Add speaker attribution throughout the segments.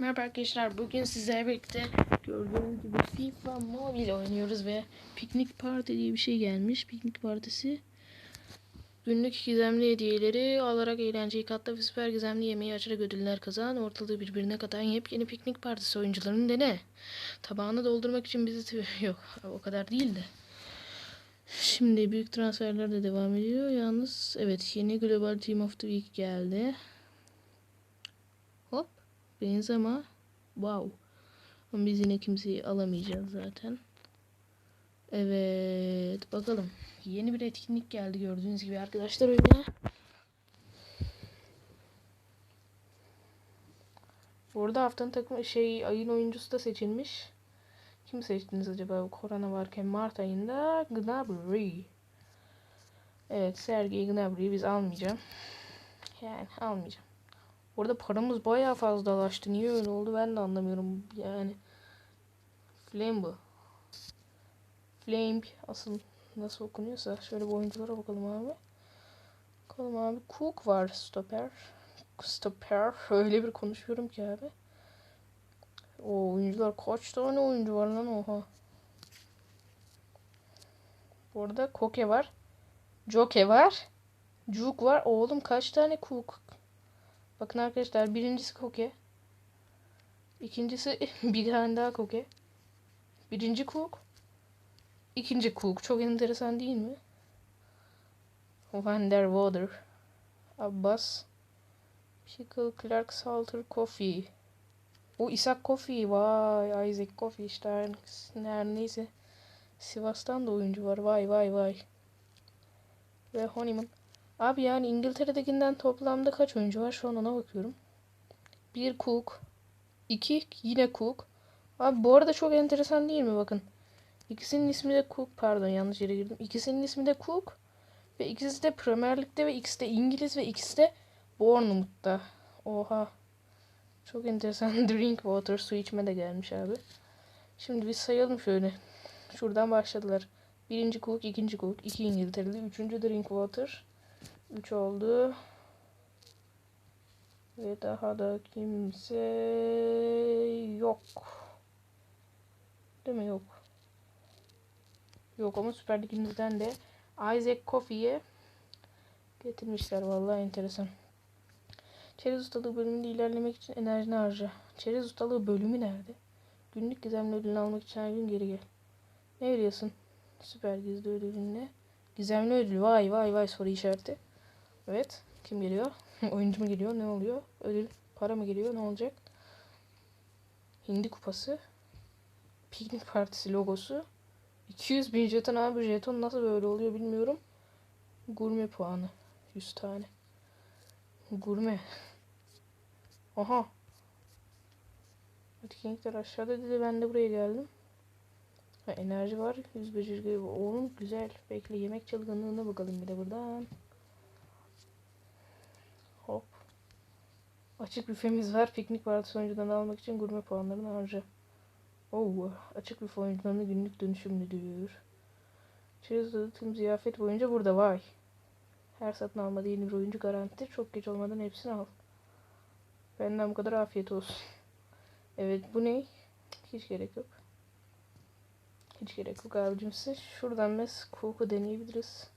Speaker 1: Merhaba arkadaşlar. Bugün sizlerle birlikte gördüğünüz gibi FIFA Mobile oynuyoruz ve piknik parti diye bir şey gelmiş. Piknik partisi. Günlük gizemli hediyeleri alarak eğlenceyi katla ve süper gizemli yemeği açarak ödüller kazan. Ortalığı birbirine katan yepyeni piknik partisi oyuncularını dene. Tabağını doldurmak için bizi... Yok o kadar değil de. Şimdi büyük transferler de devam ediyor. Yalnız evet yeni Global Team of the Week geldi. Benzema. Wow. Ama biz yine kimseyi alamayacağız zaten. Evet. Bakalım. Yeni bir etkinlik geldi gördüğünüz gibi arkadaşlar oyuna. Burada haftanın takımı şey ayın oyuncusu da seçilmiş. Kim seçtiniz acaba korona varken Mart ayında? Gnabry. Evet Sergey Gnabry'i biz almayacağım. Yani almayacağım. Orada paramız bayağı fazlalaştı. Niye öyle oldu ben de anlamıyorum. Yani Flame bu. Flame asıl nasıl okunuyorsa şöyle bu oyunculara bakalım abi. Bakalım abi. Cook var stoper. Stoper. Öyle bir konuşuyorum ki abi. O oyuncular kaç tane oyuncu var lan oha. Bu arada Koke var. Joke var. Juk var. Oğlum kaç tane Cook? Bakın arkadaşlar birincisi Koke. İkincisi bir tane daha Koke. Birinci Cook. İkinci Cook. Çok enteresan değil mi? Van der Water. Abbas. Pickle, Clark, Salter, Coffee. O Isaac Coffee. Vay Isaac Coffee işte. Her neyse. Sivas'tan da oyuncu var. Vay vay vay. Ve Honeyman. Abi yani İngiltere'dekinden toplamda kaç oyuncu var? Şu an ona bakıyorum. Bir Cook. iki yine Cook. Abi bu arada çok enteresan değil mi bakın. İkisinin ismi de Cook. Pardon yanlış yere girdim. İkisinin ismi de Cook. Ve ikisi de Premier Lig'de ve ikisi de İngiliz ve ikisi de Bournemouth'ta. Oha. Çok enteresan. Drink water. Su içme de gelmiş abi. Şimdi biz sayalım şöyle. Şuradan başladılar. Birinci Cook, ikinci Cook, iki İngiltereli, üçüncü Drinkwater. Üç oldu. Ve daha da kimse yok. Değil mi? Yok. Yok ama Süper Ligimizden de Isaac Coffey'e getirmişler. Vallahi enteresan. Çerez ustalığı bölümünde ilerlemek için enerjini harca. Çerez ustalığı bölümü nerede? Günlük gizemli ödülünü almak için her gün geri gel. Ne veriyorsun? Süper gizli ödülünle. Gizemli ödül. Vay vay vay soru işareti. Evet. Kim geliyor? Oyuncu mu geliyor? Ne oluyor? Ödül. Para mı geliyor? Ne olacak? Hindi kupası. Piknik partisi logosu. 200 bin jeton abi. Jeton nasıl böyle oluyor bilmiyorum. Gurme puanı. 100 tane. Gurme. Aha. Etkinlikler aşağıda dedi. Ben de buraya geldim. Ha, enerji var. Yüz beceri. Oğlum güzel. Bekle yemek çılgınlığına bakalım bir de buradan. Hop. Açık büfemiz var. Piknik partisi oyuncudan almak için gurme puanlarını harca. Oo, açık büfe oyuncularına günlük dönüşümlüdür. Çerez tüm ziyafet boyunca burada vay. Her satın almada yeni bir oyuncu garantidir. Çok geç olmadan hepsini al. Benden bu kadar afiyet olsun. Evet bu ne? Hiç gerek yok. Hiç gerek yok abicim size. Şuradan mes koku deneyebiliriz.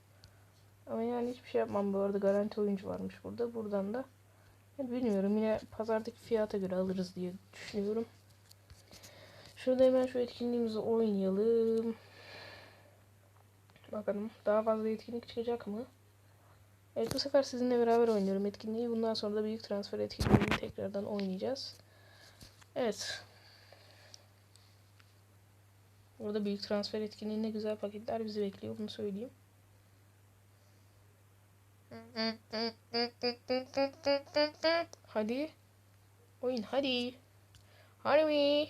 Speaker 1: Ama yani hiçbir şey yapmam bu arada. Garanti oyuncu varmış burada. Buradan da bilmiyorum yine pazardaki fiyata göre alırız diye düşünüyorum. Şurada hemen şu etkinliğimizi oynayalım. Bakalım daha fazla etkinlik çıkacak mı? Evet bu sefer sizinle beraber oynuyorum etkinliği. Bundan sonra da büyük transfer etkinliğini tekrardan oynayacağız. Evet. Burada büyük transfer etkinliğinde güzel paketler bizi bekliyor. Bunu söyleyeyim. Hadi. Oyun hadi. Hadi mi?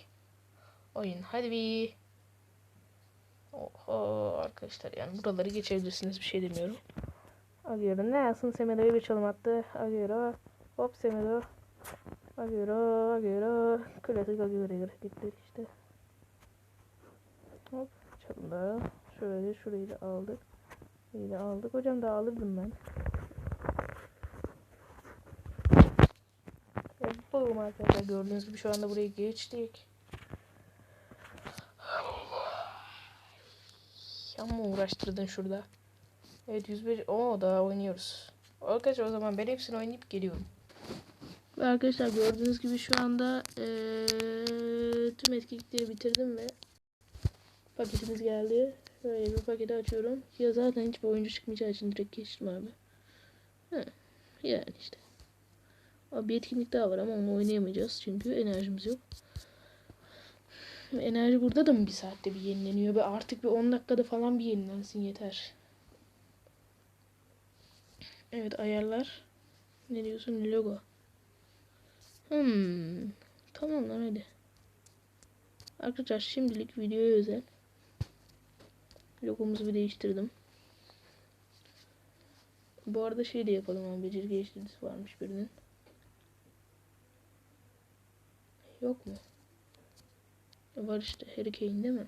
Speaker 1: Oyun hadi bir. Oho arkadaşlar yani buraları geçebilirsiniz bir şey demiyorum. Agüero ne yapsın Semedo'ya bir çalım attı. Agüero hop Semedo. Agüero Agüero klasik Agüero gitti işte. Hop çalımda şöyle şurayı da aldık. Şurayı da aldık. Hocam da alırdım ben. E, bu olalım arkadaşlar. Gördüğünüz gibi şu anda buraya geçtik. Ama uğraştırdın şurada. Evet 101. Oo daha oynuyoruz. Arkadaşlar o zaman ben hepsini oynayıp geliyorum. Ve arkadaşlar gördüğünüz gibi şu anda eee, tüm etkinlikleri bitirdim ve paketimiz geldi. Böyle bir paketi açıyorum. Ya zaten hiçbir oyuncu çıkmayacağı için direkt geçtim abi. He, yani işte. Abi bir etkinlik daha var ama onu oynayamayacağız çünkü enerjimiz yok. Enerji burada da mı bir saatte bir yenileniyor? Ve artık bir 10 dakikada falan bir yenilensin yeter. Evet ayarlar. Ne diyorsun? Logo. Hmm. Tamam lan hadi. Arkadaşlar şimdilik videoya özel. Logomuzu bir değiştirdim. Bu arada şey de yapalım ama beceri geliştiricisi varmış birinin. Yok mu? Var işte Harry Kane değil mi?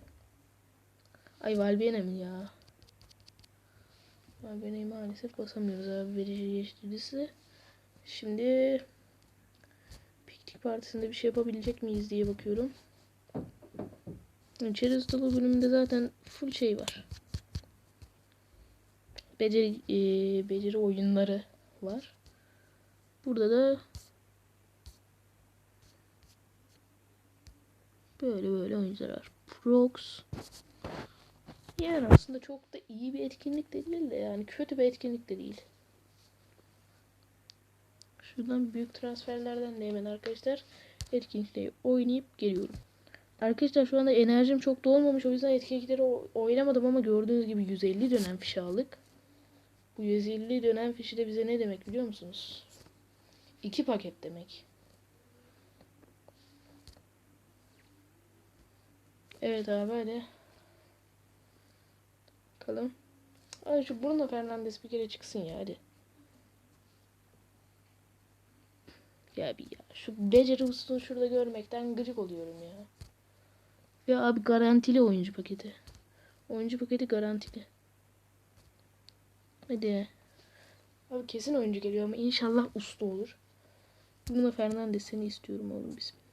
Speaker 1: Ay Valbuena mi ya? Valbuena'yı maalesef basamıyoruz abi beceri geliştiricisi. Şimdi piknik partisinde bir şey yapabilecek miyiz diye bakıyorum. İçeri ustalı bölümünde zaten full şey var. Beceri, e, beceri oyunları var. Burada da böyle böyle oyuncular var. Prox. Yani aslında çok da iyi bir etkinlik de değil de yani kötü bir etkinlik de değil. Şuradan büyük transferlerden de hemen arkadaşlar etkinlikleri oynayıp geliyorum. Arkadaşlar şu anda enerjim çok dolmamış o yüzden etkinlikleri oynamadım ama gördüğünüz gibi 150 dönem fişi aldık. Bu 150 dönem fişi de bize ne demek biliyor musunuz? İki paket demek. Evet abi hadi. Bakalım. Hadi şu Bruno Fernandes bir kere çıksın ya hadi. Ya bir ya. Şu beceri usunu şurada görmekten gıcık oluyorum ya. Ya abi garantili oyuncu paketi. Oyuncu paketi garantili. Hadi. Abi kesin oyuncu geliyor ama inşallah usta olur. Bruno Fernandes seni istiyorum oğlum bismillah.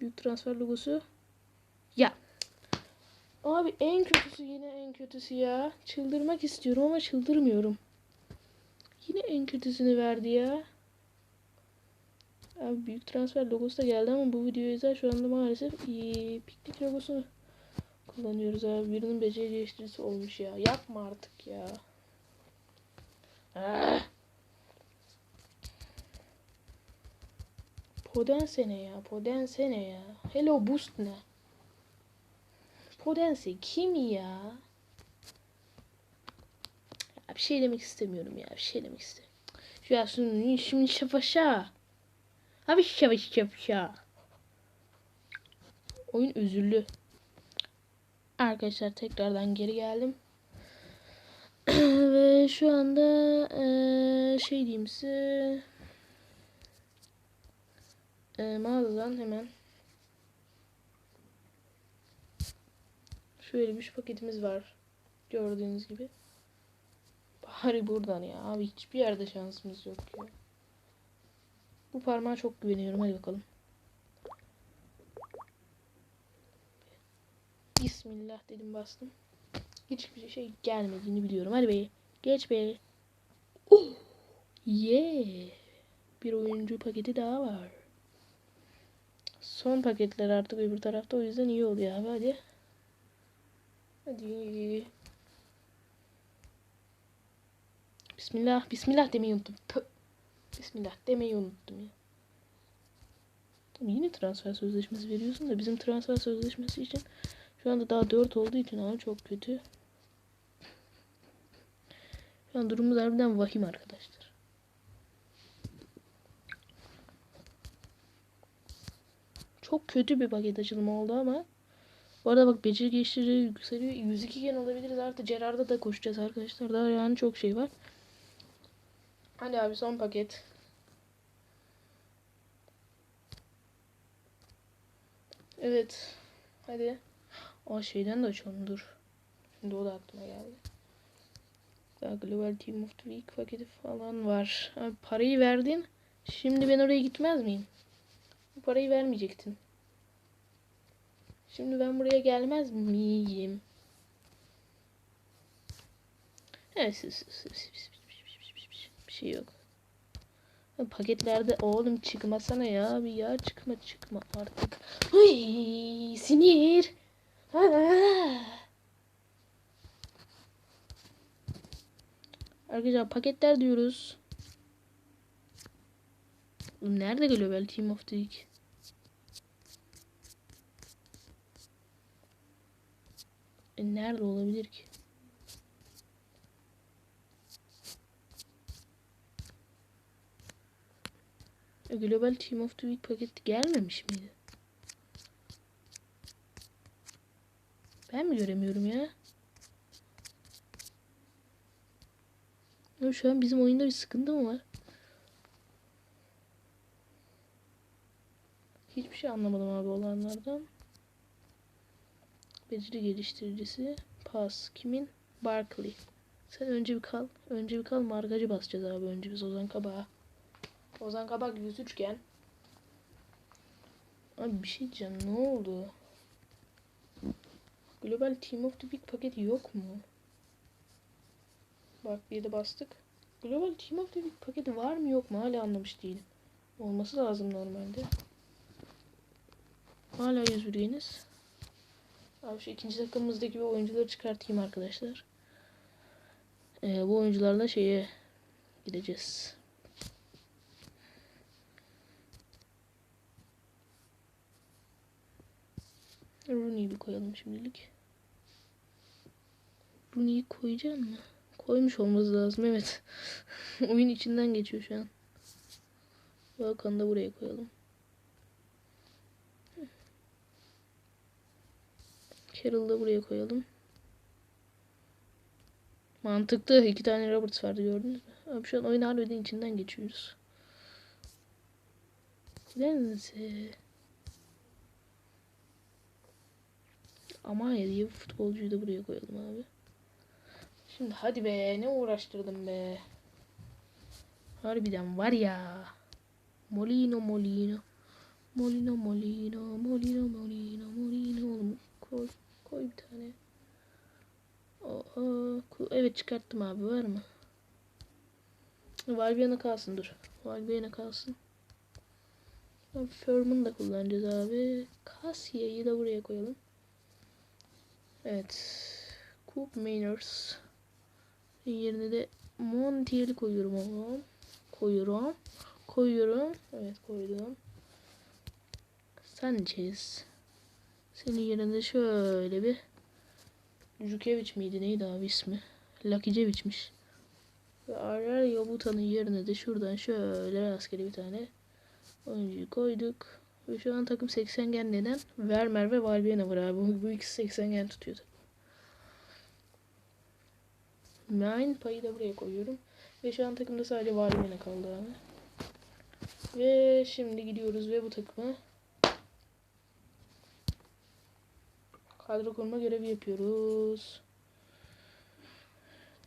Speaker 1: Büyük transfer logosu. Ya. Abi en kötüsü yine en kötüsü ya. Çıldırmak istiyorum ama çıldırmıyorum. Yine en kötüsünü verdi ya. Abi büyük transfer logosu da geldi ama bu videoyu izler şu anda maalesef iyi piknik logosunu kullanıyoruz abi. Birinin beceri geliştiricisi olmuş ya. Yapma artık ya. Ah. Podense ne ya? Podense ne ya? Hello Boost ne? Podense kim ya? ya? Bir şey demek istemiyorum ya. Bir şey demek istemiyorum. Ya şimdi şimdi şafaşa. Abi şafaş şafaşa. Oyun özürlü. Arkadaşlar tekrardan geri geldim. Ve şu anda eee, şey diyeyim size eee, mağazadan hemen şöyle bir paketimiz var. Gördüğünüz gibi. Bari buradan ya. Abi hiçbir yerde şansımız yok ya. Bu parmağa çok güveniyorum. Hadi bakalım. Bismillah dedim bastım. Hiçbir şey gelmediğini biliyorum. Hadi be. Geç be. Oh. Yeah. Bir oyuncu paketi daha var. Son paketler artık öbür tarafta o yüzden iyi oluyor abi hadi. Hadi. Bismillah. Bismillah demeyi unuttum. Bismillah demeyi unuttum ya. Tabii yine transfer sözleşmesi veriyorsun da bizim transfer sözleşmesi için şu anda daha 4 olduğu için ama çok kötü. Şu an durumumuz harbiden vahim arkadaşlar. Çok kötü bir paket açılımı oldu ama bu arada bak beceri geliştirici yükseliyor. 102 gen olabiliriz artık Gerard'a da koşacağız arkadaşlar. Daha yani çok şey var. Hadi abi son paket. Evet. Hadi. O şeyden de açalım dur. Şimdi o da aklıma geldi. Daha Global Team of the Week paketi falan var. Abi parayı verdin. Şimdi ben oraya gitmez miyim? Parayı vermeyecektin. Şimdi ben buraya gelmez miyim? Evet, bir şey yok. Paketlerde oğlum çıkmasana ya bir ya çıkma çıkma artık. Hıy, sinir. Arkadaşlar paketler diyoruz. Nerede geliyor Global Team of the Week? E nerede olabilir ki? E Global Team of the Week paketi gelmemiş miydi? Ben mi göremiyorum ya? Şu an bizim oyunda bir sıkıntı mı var? Hiçbir şey anlamadım abi olanlardan. Beceri geliştiricisi. Pas. Kimin? Barkley. Sen önce bir kal. Önce bir kal. Margacı basacağız abi. Önce biz Ozan Kabak'a. Ozan Kabak 103 gen. Abi bir şey diyeceğim. Ne oldu? Global Team of the Week paketi yok mu? Bak bir de bastık. Global Team of the Week paketi var mı yok mu? Hala anlamış değilim. Olması lazım normalde. Hala 101 yeniz. Abi şu ikinci takımımızdaki bir oyuncuları çıkartayım arkadaşlar. Ee, bu oyuncularla şeye gideceğiz. Rooney'i bir koyalım şimdilik. Rooney'i koyacağım mı? Koymuş olması lazım evet. Oyun içinden geçiyor şu an. Volkan'ı da buraya koyalım. Carroll'ı buraya koyalım. Mantıklı. iki tane Roberts vardı gördünüz mü? Abi şu an oyun harbiden içinden geçiyoruz. Lenzi. Ama diye bir futbolcuyu da buraya koyalım abi. Şimdi hadi be ne uğraştırdım be. Harbiden var ya. Molino Molino. Molino Molino. Molino Molino. Molino. Oğlum. Koy bir tane. Oha. Evet çıkarttım abi var mı? Valbiana kalsın dur. Valbiana kalsın. Firm'ını da kullanacağız abi. Cassia'yı da buraya koyalım. Evet. Coop Mainers. Yerine de Montiel'i koyuyorum oğlum. Koyuyorum. Koyuyorum. Evet koydum. Sanchez. Senin yerinde şöyle bir Jukevic miydi neydi abi ismi? Lakicevic'miş. Ve Arar Yobuta'nın yerine de şuradan şöyle rastgele bir tane oyuncuyu koyduk. Ve şu an takım 80 gen neden? Vermer ve Valbuena var abi. Bu, bu ikisi 80 gen tutuyordu. Mine payı da buraya koyuyorum. Ve şu an takımda sadece Valbuena kaldı abi. Ve şimdi gidiyoruz ve bu takımı kadro kurma görevi yapıyoruz.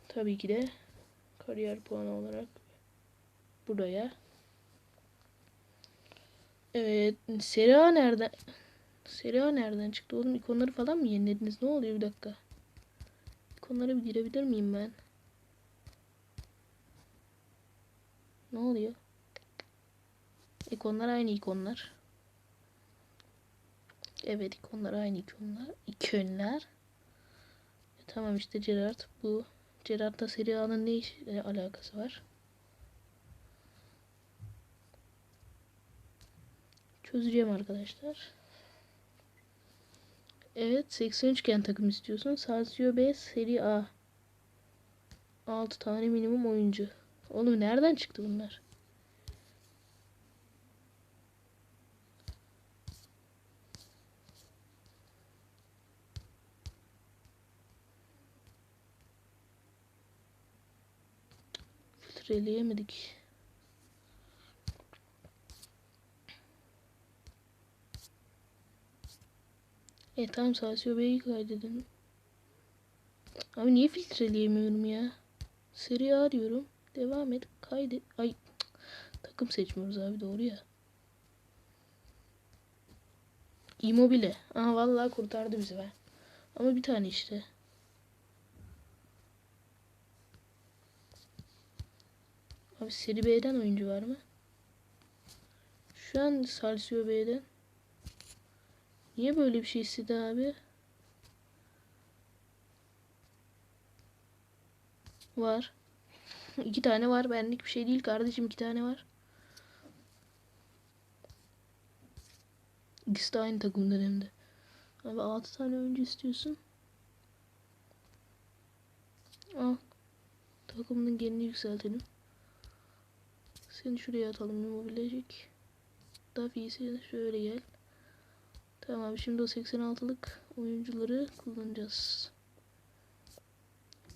Speaker 1: Tabii ki de kariyer puanı olarak buraya. Evet, Serie A nereden? Serie A nereden çıktı oğlum? İkonları falan mı yenilediniz? Ne oluyor bir dakika? İkonlara bir girebilir miyim ben? Ne oluyor? İkonlar aynı ikonlar. Evet ikonlar aynı ikonlar. İkonlar. E, tamam işte Gerard bu. Gerard'la Serie A'nın ne iş, e, alakası var? Çözeceğim arkadaşlar. Evet 83 gen takım istiyorsun. Sazio B Serie A. 6 tane minimum oyuncu. Oğlum nereden çıktı bunlar? Filtreleyemedik. E tamam Sasio Bey'i kaydedin. Abi niye filtreleyemiyorum ya? Seri A diyorum. Devam et. Kaydet. Ay. Takım seçmiyoruz abi doğru ya. Immobile. Aha vallahi kurtardı bizi be. Ama bir tane işte. Abi Seri B'den oyuncu var mı? Şu an Salsio B'den. Niye böyle bir şey istedi abi? Var. iki tane var. Benlik bir şey değil kardeşim. iki tane var. İkisi de aynı takımdan hem de. Abi 6 tane oyuncu istiyorsun. Al. Takımının genini yükseltelim. Seni şuraya atalım immobilecek. Duffy'yi sen şöyle gel. Tamam şimdi o 86'lık oyuncuları kullanacağız.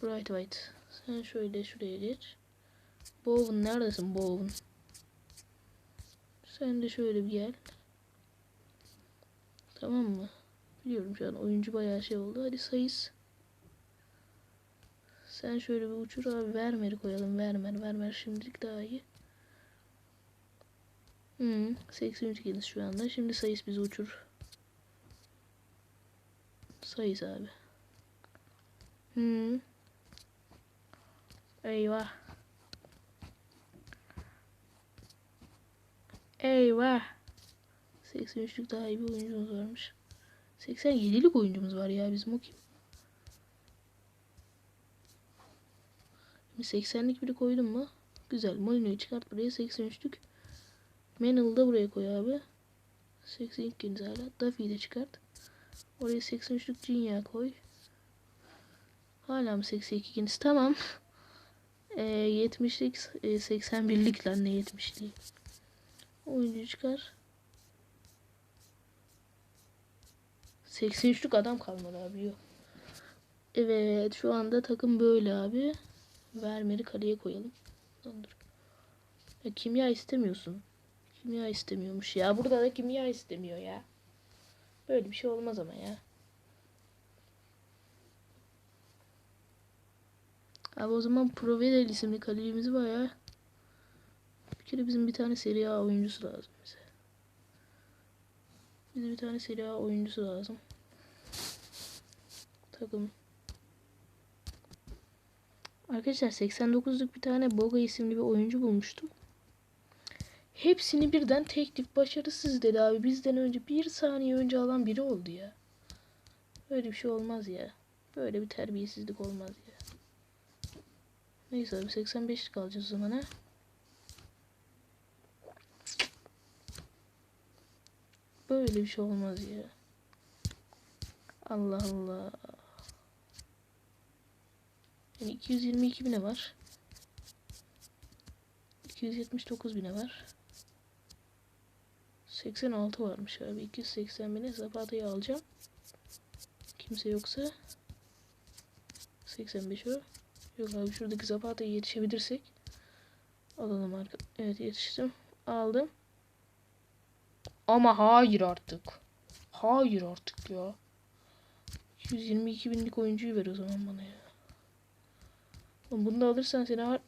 Speaker 1: Bright White. Sen şöyle şuraya geç. Bowen neredesin Bowen? Sen de şöyle bir gel. Tamam mı? Biliyorum şu an oyuncu bayağı şey oldu. Hadi sayız. Sen şöyle bir uçur abi. Vermer'i koyalım. Vermer. Vermer şimdilik daha iyi. Hmm, 83 geniş şu anda. Şimdi sayıs bizi uçur. Sayıs abi. Hmm. Eyvah. Eyvah. 83'lük daha iyi bir oyuncumuz varmış. 87'lik oyuncumuz var ya bizim o kim? Şimdi 80'lik biri koydum mu? Güzel. Molino'yu çıkart buraya 83'lük. Manel'ı da buraya koy abi. 82 hala. Duffy'yi de çıkart. Oraya 83'lük Jinya koy. Hala mı 82 ikincisi? Tamam. Ee, 70'lik e, 81'lik lan ne 70'liği. Oyuncu çıkar. 83'lük adam kalmadı abi yok. Evet şu anda takım böyle abi. Vermeri kaleye koyalım. Dur. Ya, kimya istemiyorsun. Kimya istemiyormuş ya. Burada da kimya istemiyor ya. Böyle bir şey olmaz ama ya. Abi o zaman Provedel isimli kalecimiz var ya. Bir kere bizim bir tane Serie A oyuncusu lazım bize. Bize bir tane Serie A oyuncusu lazım. Takım. Arkadaşlar 89'luk bir tane Boga isimli bir oyuncu bulmuştum. Hepsini birden teklif başarısız dedi abi. Bizden önce bir saniye önce alan biri oldu ya. Böyle bir şey olmaz ya. Böyle bir terbiyesizlik olmaz ya. Neyse abi 85'lik alacağız o zaman ha. Böyle bir şey olmaz ya. Allah Allah. Yani 222 bine var. 279 bine var. 86 varmış abi. 280 bine Zapata'yı alacağım. Kimse yoksa 85 o. Yok abi şuradaki Zapata'ya yetişebilirsek alalım arka. Evet yetiştim. Aldım. Ama hayır artık. Hayır artık ya. 222 binlik oyuncuyu ver o zaman bana ya. Oğlum bunu da alırsan seni.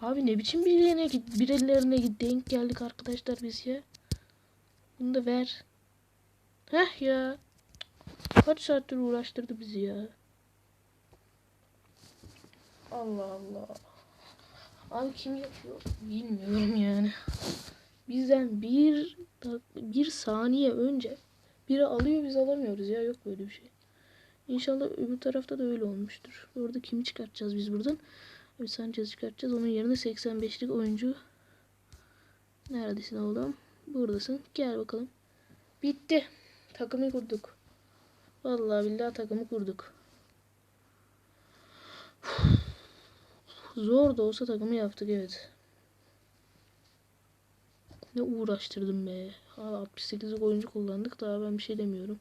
Speaker 1: Abi ne biçim birilerine git, birilerine git denk geldik arkadaşlar biz ya. Bunu da ver. Heh ya. Kaç saattir uğraştırdı bizi ya. Allah Allah. Abi kim yapıyor? Bilmiyorum yani. Bizden bir bir saniye önce biri alıyor biz alamıyoruz ya yok böyle bir şey. İnşallah öbür tarafta da öyle olmuştur. Orada kimi çıkartacağız biz buradan? Abi Sanchez çıkartacağız. Onun yerine 85'lik oyuncu. Neredesin oğlum? Buradasın. Gel bakalım. Bitti. Takımı kurduk. Vallahi billahi takımı kurduk. Zor da olsa takımı yaptık evet. Ne uğraştırdım be. Ha, 68'lik oyuncu kullandık daha ben bir şey demiyorum.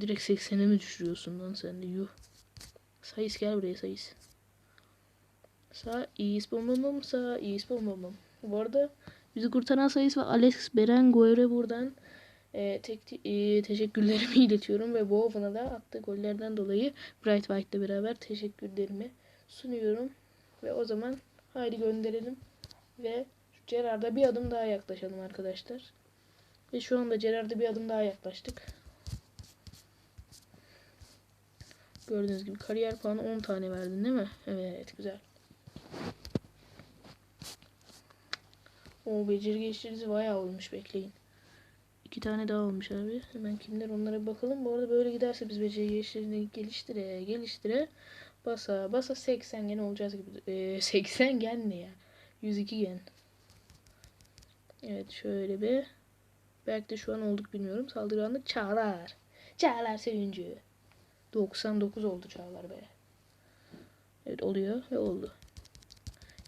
Speaker 1: Direkt 80'e mi düşürüyorsun lan sen de yuh. Sayıs gel buraya sayıs. Sağ iyis bom bom bom sağ iyis bom bom bom. Bu arada bizi kurtaran sayıs ve Alex Berenguer'e buradan e, tek, e, teşekkürlerimi iletiyorum ve Bowen'a da attığı gollerden dolayı Bright White'la beraber teşekkürlerimi sunuyorum. Ve o zaman haydi gönderelim ve Gerard'a bir adım daha yaklaşalım arkadaşlar. Ve şu anda Gerard'a bir adım daha yaklaştık. Gördüğünüz gibi kariyer puanı 10 tane verdin değil mi? Evet güzel. O beceri geliştirici bayağı olmuş bekleyin. İki tane daha olmuş abi. Hemen kimler onlara bakalım. Bu arada böyle giderse biz beceri geliştirici geliştire geliştire basa basa 80 gen olacağız gibi. Ee, 80 gen ne ya? 102 gen. Evet şöyle bir. Belki de şu an olduk bilmiyorum. Saldırganlık Çağlar. Çağlar Söyüncü. 99 oldu Çağlar be. Evet oluyor ve oldu.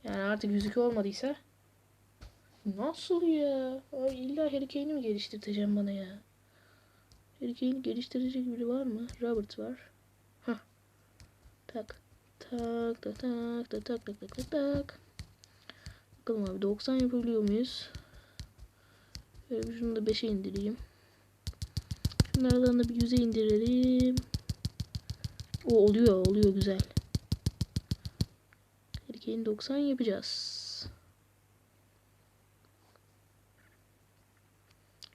Speaker 1: Yani artık 102 olmadıysa Nasıl ya? Ay illa Harry mi geliştireceğim bana ya? Harry geliştirecek biri var mı? Robert var. Hah. Tak. Tak tak tak tak tak tak tak tak tak. Bakalım abi 90 yapabiliyor muyuz? Böyle şunu da 5'e indireyim. Şunlardan da bir 100'e indirelim. O oluyor oluyor güzel. Kane 90 yapacağız.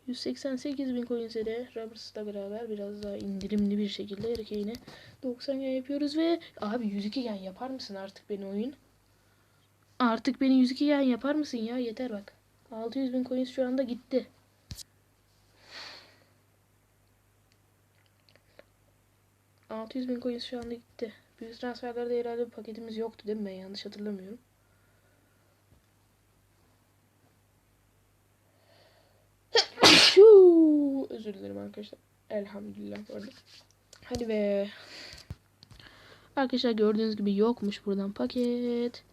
Speaker 1: 188 bin coins'e de Roberts'la beraber biraz daha indirimli bir şekilde erkeğine 90 gen yapıyoruz ve abi 102 gen yapar mısın artık beni oyun? Artık beni 102 gen yapar mısın ya yeter bak. 600 bin coins şu anda gitti. ...600 bin coins şu anda gitti. Büyük transferlerde herhalde bir paketimiz yoktu değil mi? Ben yanlış hatırlamıyorum. Özür dilerim arkadaşlar. Elhamdülillah bu arada. Hadi be. Arkadaşlar gördüğünüz gibi yokmuş buradan paket.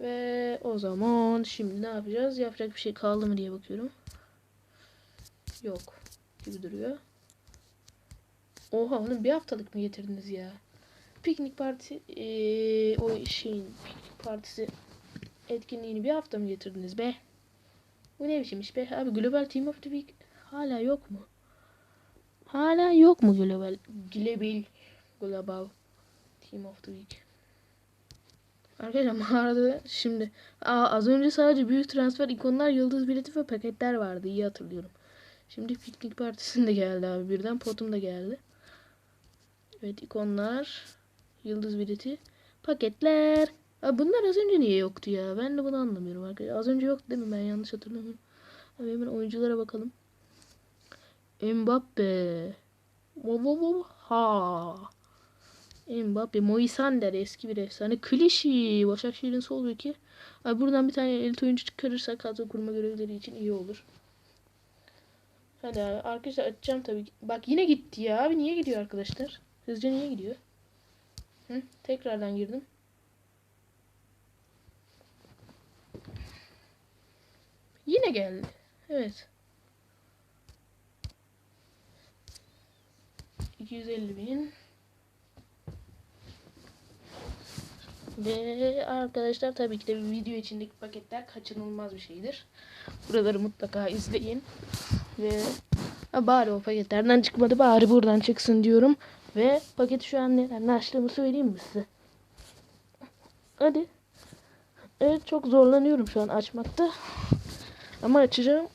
Speaker 1: Ve o zaman şimdi ne yapacağız? Yapacak bir şey kaldı mı diye bakıyorum. Yok gibi duruyor. Oha onu bir haftalık mı getirdiniz ya? Piknik parti ee, o şeyin piknik partisi etkinliğini bir hafta mı getirdiniz be? Bu ne biçim iş be? Abi Global Team of the Week hala yok mu? Hala yok mu Global Global Global Team of the Week? Arkadaşlar mağarada şimdi aa, az önce sadece büyük transfer ikonlar, yıldız bileti ve paketler vardı. iyi hatırlıyorum. Şimdi piknik partisinde geldi abi birden potum da geldi. Evet ikonlar, yıldız bileti, paketler. Abi bunlar az önce niye yoktu ya? Ben de bunu anlamıyorum arkadaşlar. Az önce yoktu değil mi? Ben yanlış hatırlamıyorum. Abi hemen oyunculara bakalım. Mbappe. Ha. Mbappe, Moisander eski bir efsane. Klişi, Başakşehir'in sol beki. Abi buradan bir tane elit oyuncu çıkarırsak kadro kurma görevleri için iyi olur. Hadi abi arkadaşlar açacağım tabii. Bak yine gitti ya abi niye gidiyor arkadaşlar? Hızlıca niye gidiyor? Hı? Tekrardan girdim. Yine geldi. Evet. 250 bin. Ve arkadaşlar tabii ki de bir video içindeki paketler kaçınılmaz bir şeydir. Buraları mutlaka izleyin. Ve bari o paketlerden çıkmadı bari buradan çıksın diyorum. Ve paketi şu an neden açtığımı söyleyeyim mi size? Hadi. Evet çok zorlanıyorum şu an açmakta. Ama açacağım.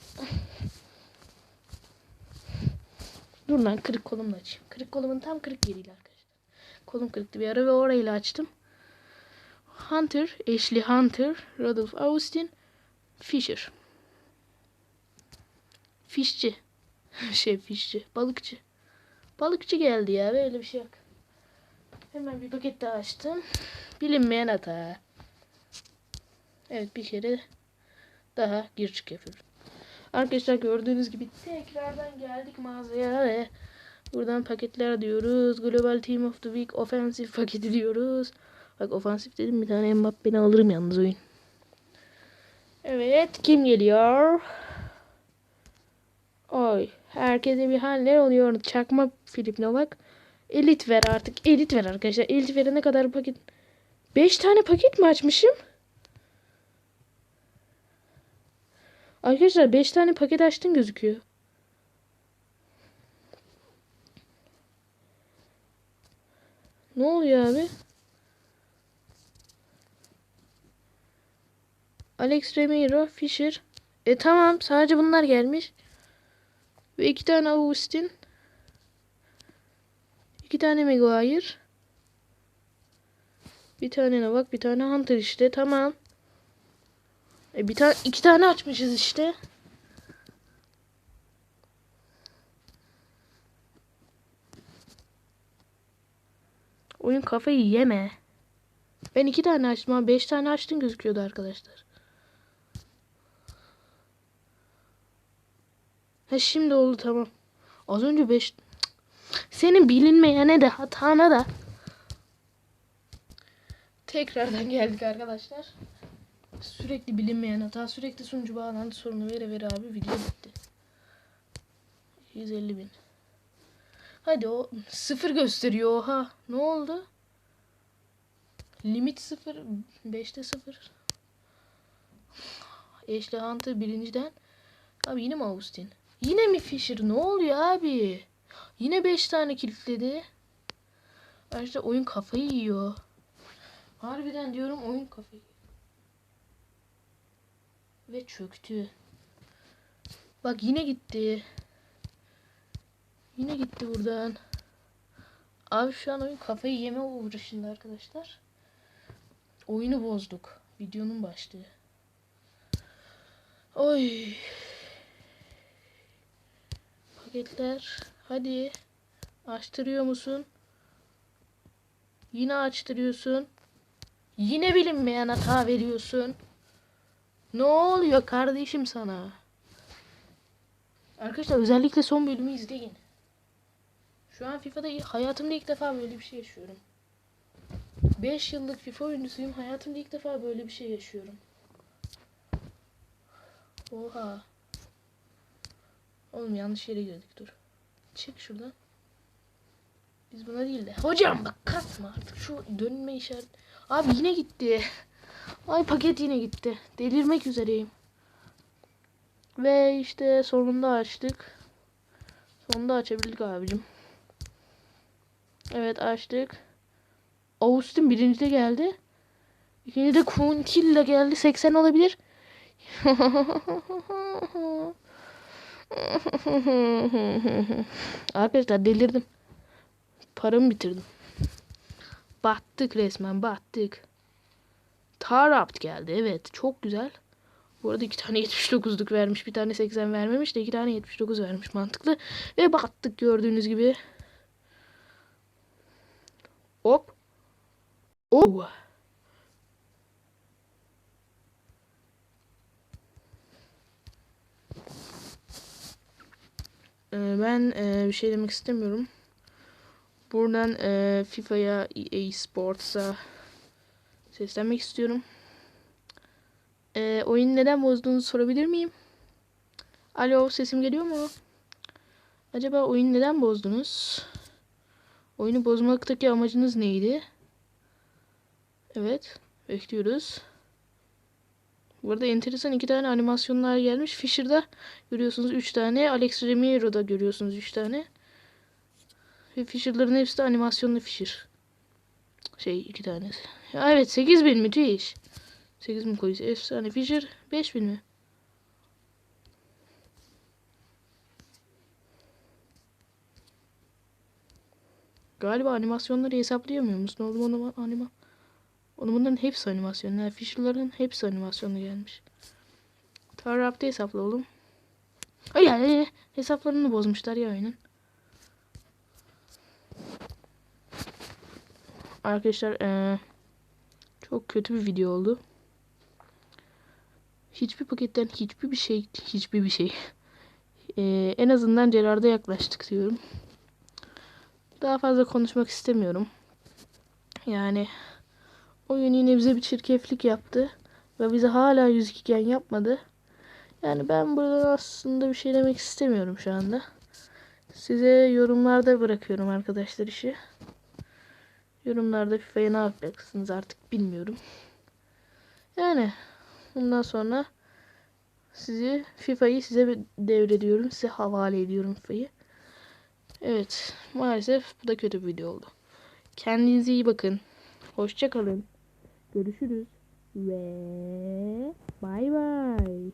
Speaker 1: Dur lan kırık kolumla açayım. Kırık kolumun tam kırık yeriyle arkadaşlar. Kolum kırıktı bir ara ve orayla açtım. Hunter, Ashley Hunter, Rudolph Austin, Fisher. Fişçi. şey fişçi. Balıkçı. Balıkçı geldi ya. Böyle bir şey yok. Hemen bir paket daha açtım. Bilinmeyen hata. Evet bir kere daha gir çık yapıyorum. Arkadaşlar gördüğünüz gibi tekrardan geldik mağazaya ve buradan paketler diyoruz. Global Team of the Week Offensive paketi diyoruz. Bak ofansif dedim bir tane Mbappe'ni alırım yalnız oyun. Evet kim geliyor? Oy herkese bir haller oluyor. Çakma Filip Novak. Elit ver artık. Elit ver arkadaşlar. Elit verene kadar paket. 5 tane paket mi açmışım? Arkadaşlar 5 tane paket açtım gözüküyor. Ne oluyor abi? Alex Remiro, Fisher. E tamam sadece bunlar gelmiş. Ve iki tane Augustin. iki tane Maguire. Bir tane Novak, bir tane Hunter işte. Tamam. E bir tane iki tane açmışız işte. Oyun kafayı yeme. Ben iki tane açtım ama beş tane açtın gözüküyordu arkadaşlar. Ha şimdi oldu tamam. Az önce beş... Senin bilinmeyene de hatana da. Tekrardan geldik arkadaşlar. Sürekli bilinmeyen hata, sürekli sunucu bağlantı sorunu vere vere abi video bitti. 150 bin. Hadi o sıfır gösteriyor oha. Ne oldu? Limit sıfır. 5'te sıfır. Ashley Hunter birinciden. Abi yine mi Austin? Yine mi Fisher? Ne oluyor abi? Yine 5 tane kilitledi. Arkadaşlar oyun kafayı yiyor. Harbiden diyorum oyun kafayı. Ve çöktü. Bak yine gitti. Yine gitti buradan. Abi şu an oyun kafayı yeme uğraşında arkadaşlar. Oyunu bozduk. Videonun başlığı. Oy. Paketler. Hadi. Açtırıyor musun? Yine açtırıyorsun. Yine bilinmeyen hata veriyorsun. Ne oluyor kardeşim sana? Arkadaşlar özellikle son bölümü izleyin. Şu an FIFA'da hayatımda ilk defa böyle bir şey yaşıyorum. 5 yıllık FIFA oyuncusuyum. Hayatımda ilk defa böyle bir şey yaşıyorum. Oha. Oğlum yanlış yere girdik dur. Çık şuradan. Biz buna değil de. Hocam bak kasma artık şu dönme işaret. Abi yine gitti. Ay paket yine gitti. Delirmek üzereyim. Ve işte sonunda açtık. Sonunda açabildik abicim. Evet açtık. Austin birincide geldi. İkinci de Kuntil de geldi. 80 olabilir. Arkadaşlar delirdim. Paramı bitirdim. Battık resmen battık. Tarapt geldi evet çok güzel. Bu arada iki tane 79'luk vermiş bir tane 80 vermemiş de iki tane 79 vermiş mantıklı. Ve battık gördüğünüz gibi. Hop. Oh. Ee, ben e, bir şey demek istemiyorum. Buradan e, FIFA'ya, EA Sports'a seslenmek istiyorum. E, oyunu neden bozduğunuzu sorabilir miyim? Alo sesim geliyor mu? Acaba oyunu neden bozdunuz? Oyunu bozmaktaki amacınız neydi? Evet. Bekliyoruz. Burada enteresan iki tane animasyonlar gelmiş. Fisher'da görüyorsunuz 3 tane. Alex Remiro'da görüyorsunuz 3 tane. Ve Fisher'ların hepsi de animasyonlu Fisher. Şey iki tanesi. Ya evet 8000 müthiş. 8000 koyuz. Efsane Fisher 5000 mi? Galiba animasyonları hesaplayamıyor musun? Oğlum onu anima. Onun bunların hepsi animasyon. Yani Fisher'ların hepsi animasyonlu gelmiş. Tarap'ta hesapla oğlum. Ay yani hesaplarını bozmuşlar ya oyunun. Arkadaşlar ee, çok kötü bir video oldu. Hiçbir paketten hiçbir bir şey hiçbir bir şey. E, en azından Gerard'a yaklaştık diyorum. Daha fazla konuşmak istemiyorum. Yani oyun yine bize bir çirkeflik yaptı. Ve bize hala 102 iken yapmadı. Yani ben burada aslında bir şey demek istemiyorum şu anda. Size yorumlarda bırakıyorum arkadaşlar işi. Yorumlarda FIFA'ya ne yapacaksınız artık bilmiyorum. Yani bundan sonra sizi FIFA'yı size devrediyorum. Size havale ediyorum FIFA'yı. Evet maalesef bu da kötü bir video oldu. Kendinize iyi bakın. Hoşça kalın. Görüşürüz.
Speaker 2: Ve bay bay.